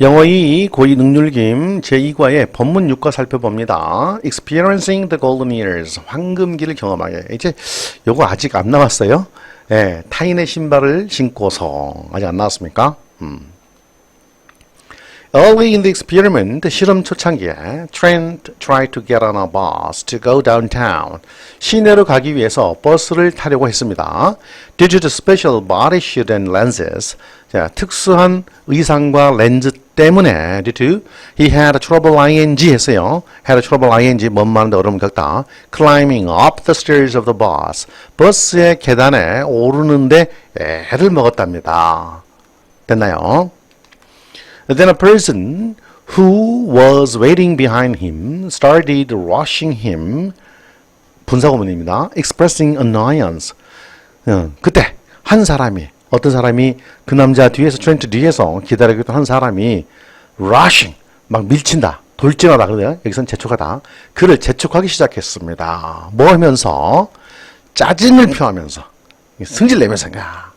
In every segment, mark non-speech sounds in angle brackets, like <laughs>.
영어 2 고2 능률김 제2과의 법문 6과 살펴봅니다. Experiencing the golden years. 황금기를 경험하게. 이제 요거 아직 안 나왔어요. 예, 타인의 신발을 신고서. 아직 안 나왔습니까? 음. Early in the experiment, 실험 초창기에 Trent tried to get on a bus to go downtown. 시내로 가기 위해서 버스를 타려고 했습니다. Due to special body suit and lenses, 자, 특수한 의상과 렌즈 때문에 due to he had trouble ing 했어요. had trouble ing 뭔 말인데 어려움 겪다. climbing up the stairs of the bus. 버스의 계단에 오르는데 애를 먹었답니다. 됐나요? Then a person who was waiting behind him started rushing him. 분사 구문입니다. expressing annoyance. 어, 그때 한 사람이 어떤 사람이 그 남자 뒤에서 트렌트 뒤에서 기다리고 있던 한 사람이 rushing 막 밀친다. 돌진하다 그래요. 여기선 재촉하다. 그를 재촉하기 시작했습니다. 뭐 하면서 짜증을 표하면서 승질 내면서 야.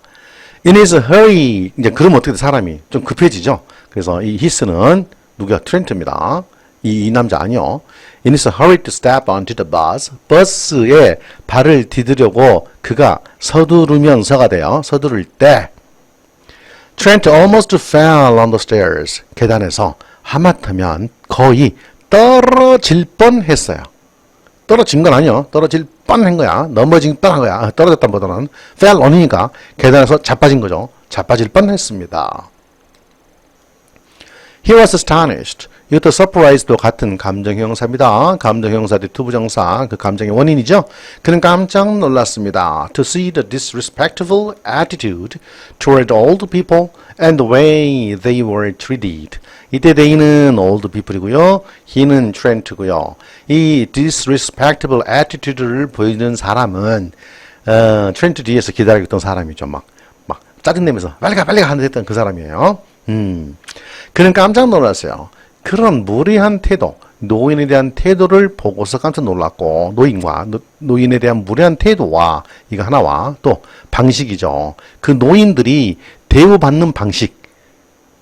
In his hurry 이제 그러면 어떻게 돼 사람이 좀 급해지죠. 그래서 이 히스는 누가 트렌트입니다. 이, 이 남자 아니요. In his hurry to step onto the bus, 버스에 발을 디디려고 그가 서두르면서가 돼요. 서두를 때 Trent almost fell on the stairs. 계단에서 하마터면 거의 떨어질 뻔했어요. 떨어진 건 아니요. 떨어질 뻔한 거야. 넘어진 뻔한 거야. 떨어졌다보다는 fell on이니까 계단에서 자빠진 거죠. 자빠질 뻔했습니다. He was astonished. 이것도 surprise도 같은 감정 형사입니다. 감정 형사 대 투부정사 그 감정의 원인이죠. 그는 깜짝 놀랐습니다. To see the disrespectful attitude toward old people and the way they were treated. 이때 they는 old people이고요. he는 Trent고요. 이 disrespectful attitude를 보이는 사람은 어, 트렌트 뒤에서 기다리고 있던 사람이죠. 막, 막 짜증내면서 빨리 가 빨리 가 하는 그 사람이에요. 음. 그는 깜짝 놀랐어요. 그런 무례한 태도, 노인에 대한 태도를 보고서 깜짝 놀랐고, 노인과 노, 노인에 대한 무례한 태도와 이거 하나와 또 방식이죠. 그 노인들이 대우받는 방식,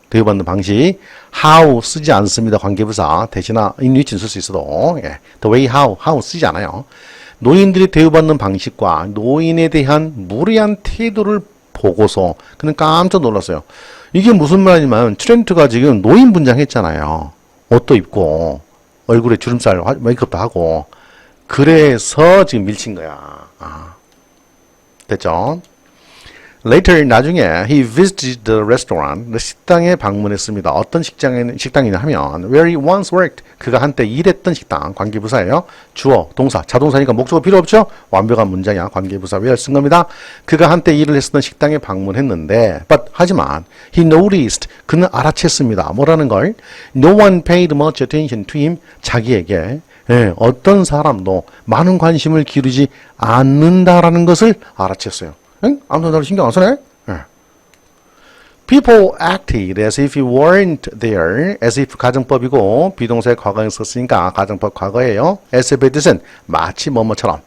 대우받는 방식, how 쓰지 않습니다. 관계부사 in which는 쓸수 있어도 예. the way how, how 쓰지 않아요. 노인들이 대우받는 방식과 노인에 대한 무례한 태도를 보고서 그는 깜짝 놀랐어요. 이게 무슨 말이냐면 트렌트가 지금 노인 분장했잖아요. 옷도 입고 얼굴에 주름살 메이크업도 하고 그래서 지금 밀친 거야. 아. 됐죠? Later 나중에 he visited the restaurant 식당에 방문했습니다. 어떤 식당에 식당이냐 하면 where he once worked 그가 한때 일했던 식당 관계부사예요. 주어 동사 자동사니까 목적어 필요 없죠. 완벽한 문장이야 관계부사 where 쓴 겁니다. 그가 한때 일을 했었던 식당에 방문했는데 but 하지만 he noticed 그는 알아챘습니다. 뭐라는 걸 no one paid much attention to him 자기에게 예, 어떤 사람도 많은 관심을 기르지 않는다라는 것을 알아챘어요. 응? 아무도 나를 신경 안 쓰네? 예. People acted as if he weren't there, as if 가정법이고 비동사의 과거에 썼으니까 가정법 과거예요. as if의 뜻은 마치 뭐뭐처럼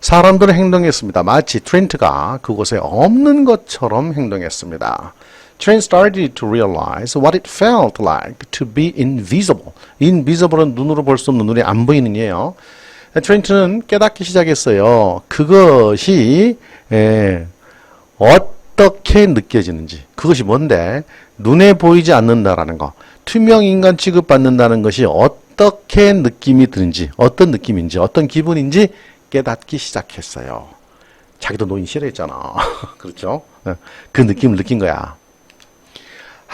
사람들은 행동했습니다. 마치 트렌트가 그곳에 없는 것처럼 행동했습니다. Trent started to realize what it felt like to be invisible. invisible은 눈으로 볼 수 없는 눈에 안 보이는 예요. 트렌트는 깨닫기 시작했어요. 그것이 예, 어떻게 느껴지는지 그것이 뭔데 눈에 보이지 않는다라는 거 투명 인간 취급받는다는 것이 어떻게 느낌이 드는지 어떤 느낌인지 어떤 기분인지 깨닫기 시작했어요. 자기도 노인 싫어했잖아. <laughs> 그렇죠? 그 느낌을 느낀 거야.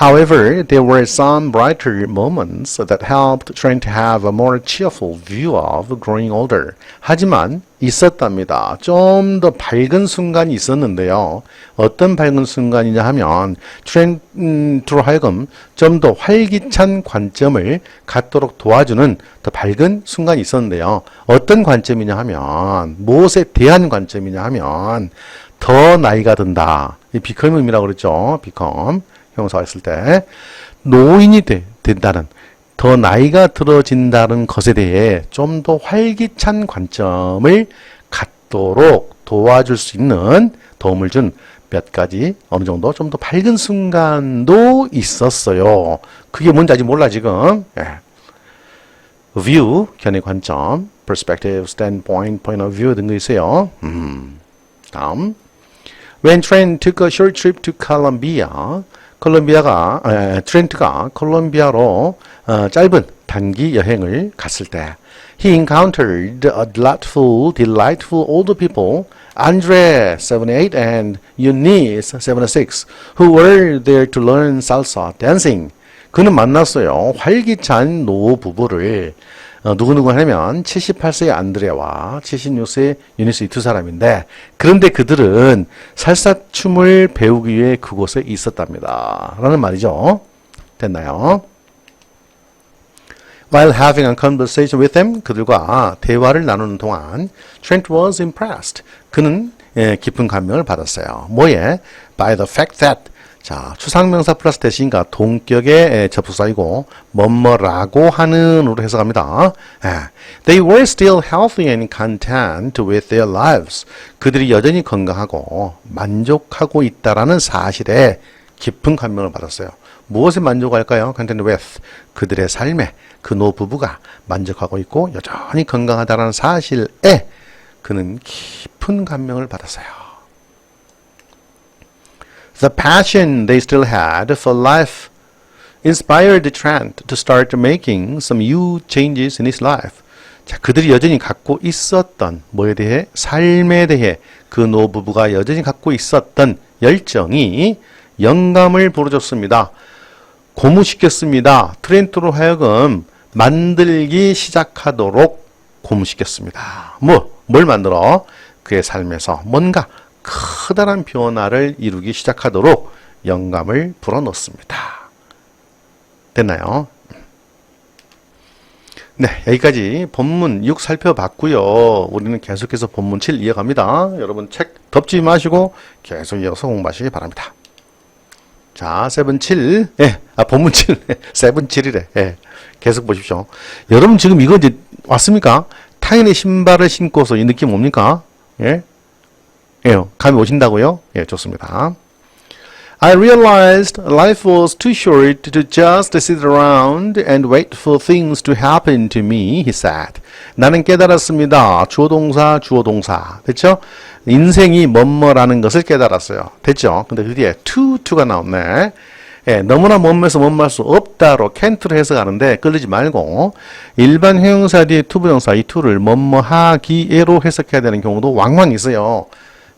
However, there were some brighter moments that helped Trent have a more cheerful view of growing older. 하지만 있었답니다. 좀 더 밝은 순간이 있었는데요. 어떤 밝은 순간이냐 하면 트렌트로 하여금 좀 더 활기찬 관점을 갖도록 도와주는 더 밝은 순간이 있었는데요. 어떤 관점이냐 하면 무엇에 대한 관점이냐 하면 더 나이가 든다. 이 become 의미라고 그랬죠. become. 형사가 있을 때 노인이 되, 된다는 더 나이가 들어진다는 것에 대해 좀 더 활기찬 관점을 갖도록 도와줄 수 있는 도움을 준 몇 가지 어느 정도 좀 더 밝은 순간도 있었어요. 그게 뭔지 아직 몰라 지금. 예. view 견해 관점, perspective, standpoint, point of view 등도 있어요. 음. 다음. When Trent took a short trip to Colombia, 콜롬비아가 에, 트렌트가 콜롬비아로 어, 짧은 단기 여행을 갔을 때 he encountered a delightful, delightful older people, Andre, 78, and Eunice, 76, who were there to learn salsa dancing. 그는 만났어요. 활기찬 노 부부를 어, 누구누구 하면 78세의 안드레와 76세의 유니스 이 두 사람인데 그런데 그들은 살사 춤을 배우기 위해 그곳에 있었답니다. 라는 말이죠. 됐나요? While having a conversation with them, 그들과 대화를 나누는 동안 Trent was impressed. 그는 예, 깊은 감명을 받았어요. 뭐에? By the fact that 자, 추상명사 플러스 대신과 동격의 예, 접속사이고 뭐뭐라고 하는으로 해석합니다. 예. They were still healthy and content with their lives. 그들이 여전히 건강하고 만족하고 있다라는 사실에 깊은 감명을 받았어요. 무엇에 만족할까요? content with 그들의 삶에 그 노부부가 만족하고 있고 여전히 건강하다라는 사실에 그는 깊은 감명을 받았어요. The passion they still had for life inspired Trent to start making some huge changes in his life. 자, 그들이 여전히 갖고 있었던 뭐에 대해 삶에 대해 그 노부부가 여전히 갖고 있었던 열정이 영감을 불어줬습니다. 고무시켰습니다. 트렌트로 하여금 만들기 시작하도록 고무시켰습니다. 뭐, 뭘 만들어? 그의 삶에서 뭔가 커다란 변화를 이루기 시작하도록 영감을 불어넣습니다. 됐나요? 네, 여기까지 본문 6 살펴봤고요. 우리는 계속해서 본문 7 이어갑니다. 여러분 책 덮지 마시고 계속 이어서 공부하시기 바랍니다. 자, 세븐 7. 예. 아, 본문 7. 세븐 7이래. 예. 계속 보십시오. 여러분 지금 이거 이제 왔습니까? 타인의 신발을 신고서 이 느낌 뭡니까? 예? 예. 감이 오신다고요? 예, 좋습니다. I realized life was too short to just sit around and wait for things to happen to me, he said. 나는 깨달았습니다. 주어 동사, 주어 동사. 됐죠? 인생이 뭐뭐라는 것을 깨달았어요. 됐죠? 근데 그 뒤에 to, to가 나왔네. 예, 너무나 뭐뭐해서 뭐뭐할 수 없다로 can't로 해석하는데 끌리지 말고 일반 형용사 뒤에 투부정사 이 to를 뭐뭐하기에로 해석해야 되는 경우도 왕왕 있어요.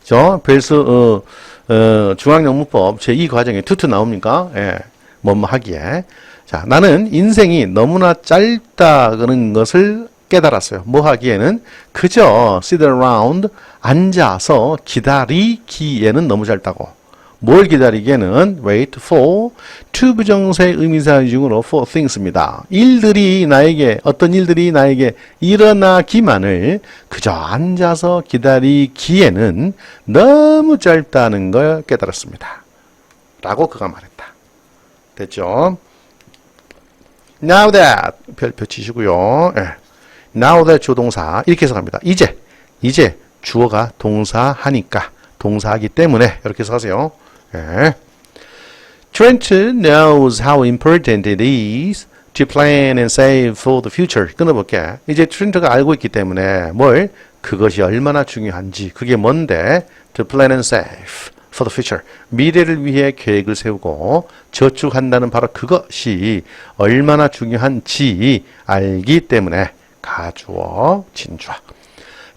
저 벨스 어, 어, 중앙영문법 제2과정에 투투 나옵니까? 예, 뭐뭐 하기에. 자, 나는 인생이 너무나 짧다는 것을 깨달았어요. 뭐 하기에는 그저 sit around 앉아서 기다리기에는 너무 짧다고. 뭘 기다리기에는 wait for to 부정사의 의미사 중으로 for things입니다. 일들이 나에게 어떤 일들이 나에게 일어나기만을 그저 앉아서 기다리기에는 너무 짧다는 걸 깨달았습니다. 라고 그가 말했다. 됐죠? Now that 별표 치시고요. 예. Now that 조동사 이렇게 해석합니다. 이제 이제 주어가 동사하니까 동사하기 때문에 이렇게 해석하세요. 예. Trent knows how important it is to plan and save for the future. 끊어볼게. 이제 트렌트가 알고 있기 때문에 뭘 그것이 얼마나 중요한지 그게 뭔데 to plan and save for the future. 미래를 위해 계획을 세우고 저축한다는 바로 그것이 얼마나 중요한지 알기 때문에 가주어 진주어.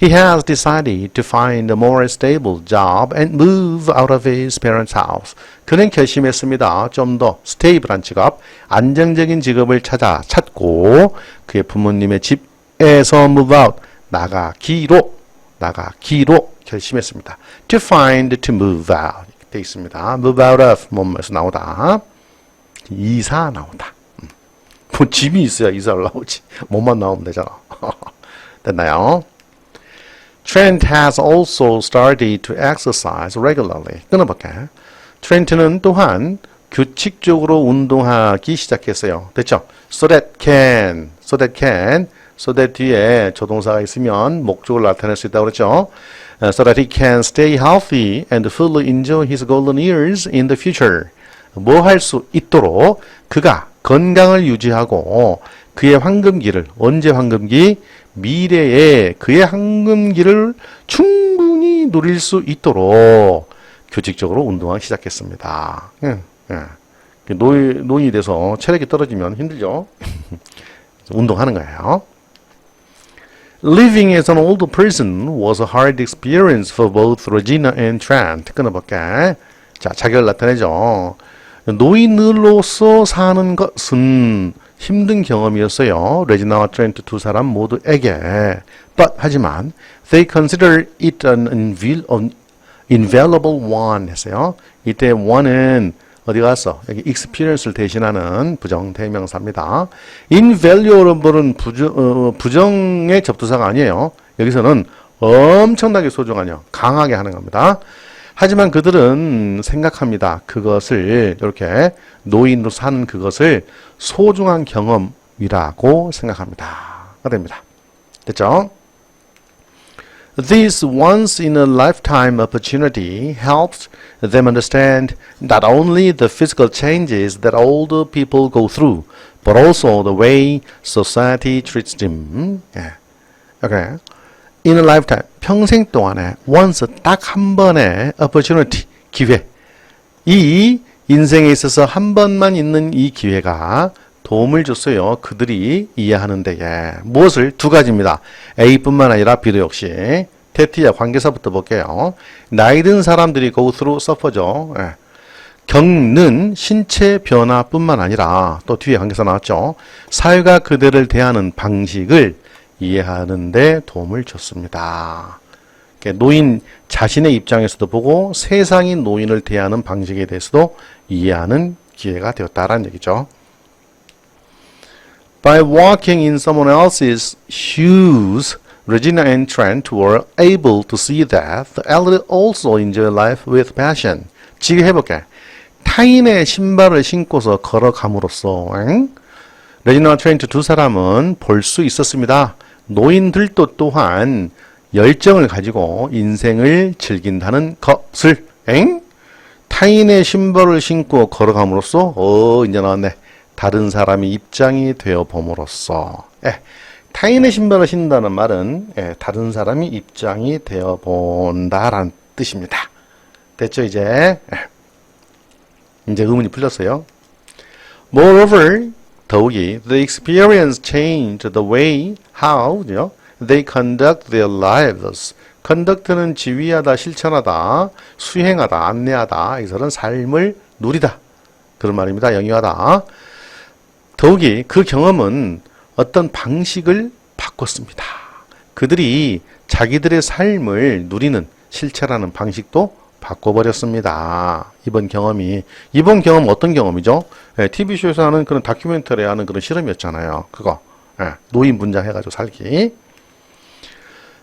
He has decided to find a more stable job and move out of his parents' house. 그는 결심했습니다. 좀 더 스테이블한 직업, 안정적인 직업을 찾아 찾고 그의 부모님의 집에서 move out 나가기로 나가기로 결심했습니다. To find, to move out 돼 있습니다. move out of 뭐뭐에서 나오다. 이사 나오다. 음. 뭐 집이 있어야 이사를 나오지. 몸만 나오면 되잖아. <laughs> 됐나요? Trent has also started to exercise regularly. 끊어볼게. 트렌트는 또한 규칙적으로 운동하기 시작했어요. 됐죠? So that can, so that can, so that 뒤에 조동사가 있으면 목적을 나타낼 수 있다고 그랬죠? uh, so that he can stay healthy and fully enjoy his golden years in the future. 뭐 할 수 있도록 그가 건강을 유지하고 그의 황금기를 언제 황금기 미래에 그의 황금기를 충분히 누릴 수 있도록 규칙적으로 운동하기 시작했습니다. 예, 예. 노이, 노인이 돼서 체력이 떨어지면 힘들죠. <laughs> 운동하는 거예요. Living as an old person was a hard experience for both Regina and Trent. 끊어볼게. 자, 자결 나타내죠. 노인으로서 사는 것은 힘든 경험이었어요. 레지나와 트렌트 두 사람 모두에게. But 하지만 they consider it an invalu- an invaluable one 했어요. 이때 one은 어디 갔어? 여기 experience를 대신하는 부정 대명사입니다. invaluable은 부정, 어, 부정의 접두사가 아니에요. 여기서는 엄청나게 소중하냐, 강하게 하는 겁니다. 하지만 그들은 생각합니다. 그것을 이렇게 노인으로 사는 그것을 소중한 경험이라고 생각합니다. 가 됩니다. 됐죠? This once in a lifetime opportunity helped them understand not only the physical changes that older people go through, but also the way society treats them. 예. Okay. In a lifetime, 평생 동안에 once 딱 한 번의 opportunity, 기회. 이 인생에 있어서 한 번만 있는 이 기회가 도움을 줬어요. 그들이 이해하는 데에. 무엇을? 두 가지입니다. A뿐만 아니라 B도 역시. 테티아 관계사부터 볼게요. 나이 든 사람들이 through suffer죠. 예. 겪는 신체 변화뿐만 아니라 또 뒤에 관계사 나왔죠. 사회가 그들을 대하는 방식을 이해하는 데 도움을 줬습니다. 노인 자신의 입장에서도 보고 세상이 노인을 대하는 방식에 대해서도 이해하는 기회가 되었다라는 얘기죠. By walking in someone else's shoes, Regina and Trent were able to see that the elderly also enjoy life with passion. 지금 해볼게. 타인의 신발을 신고서 걸어감으로써 응? 레지나와 트렌트 두 사람은 볼 수 있었습니다. 노인들도 또한 열정을 가지고 인생을 즐긴다는 것을 엥? 타인의 신발을 신고 걸어감으로써 어 이제 나왔네. 다른 사람이 입장이 되어 봄으로써 예, 타인의 신발을 신다는 말은 예, 다른 사람이 입장이 되어 본다라는 뜻입니다. 됐죠 이제 예. 이제 의문이 풀렸어요. Moreover, 더욱이 the experience changed the way how know, they conduct their lives. conduct는 지휘하다, 실천하다, 수행하다, 안내하다. 이것은 삶을 누리다. 그런 말입니다. 영위하다. 더욱이 그 경험은 어떤 방식을 바꿨습니다. 그들이 자기들의 삶을 누리는 실체라는 방식도 바꿔버렸습니다. 이번 경험이 이번 경험 어떤 경험이죠? 예, TV쇼에서 하는 그런 다큐멘터리 하는 그런 실험이었잖아요. 그거 예, 노인 분장 해가지고 살기.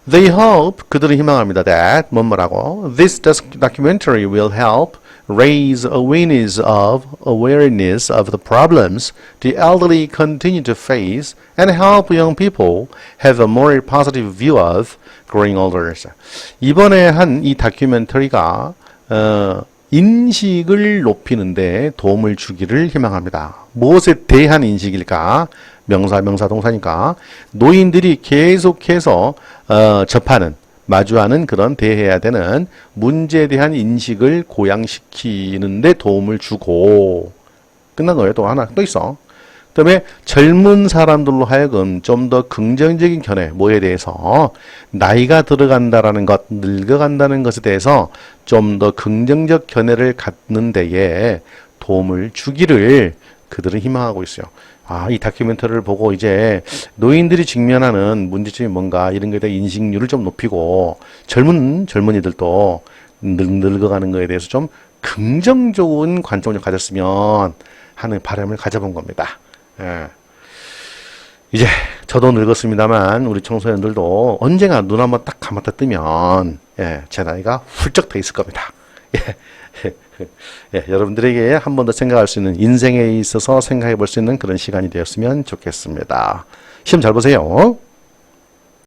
They hope 그들은 희망합니다. That 뭐뭐라고 This documentary will help raise awareness of awareness of the problems the elderly continue to face and help young people have a more positive view of growing older. 이번에 한 이 다큐멘터리가 어, 인식을 높이는데 도움을 주기를 희망합니다. 무엇에 대한 인식일까? 명사, 명사, 동사니까 노인들이 계속해서 어, 접하는 마주하는 그런 대해야 되는 문제에 대한 인식을 고양시키는데 도움을 주고 끝난 거예요. 또 하나 또 있어. 그다음에 젊은 사람들로 하여금 좀 더 긍정적인 견해 뭐에 대해서 나이가 들어간다라는 것, 늙어간다는 것에 대해서 좀 더 긍정적 견해를 갖는 데에 도움을 주기를 그들은 희망하고 있어요. 아, 이 다큐멘터리를 보고 이제 노인들이 직면하는 문제점이 뭔가 이런 거에 대한 인식률을 좀 높이고 젊은 젊은이들도 늙, 늙어가는 거에 대해서 좀 긍정적인 관점을 가졌으면 하는 바람을 가져본 겁니다. 예. 이제 저도 늙었습니다만 우리 청소년들도 언젠가 눈 한번 딱 감았다 뜨면 예, 제 나이가 훌쩍 돼 있을 겁니다. 예. 예, 여러분들에게 한 번 더 생각할 수 있는 인생에 있어서 생각해 볼 수 있는 그런 시간이 되었으면 좋겠습니다. 시험 잘 보세요.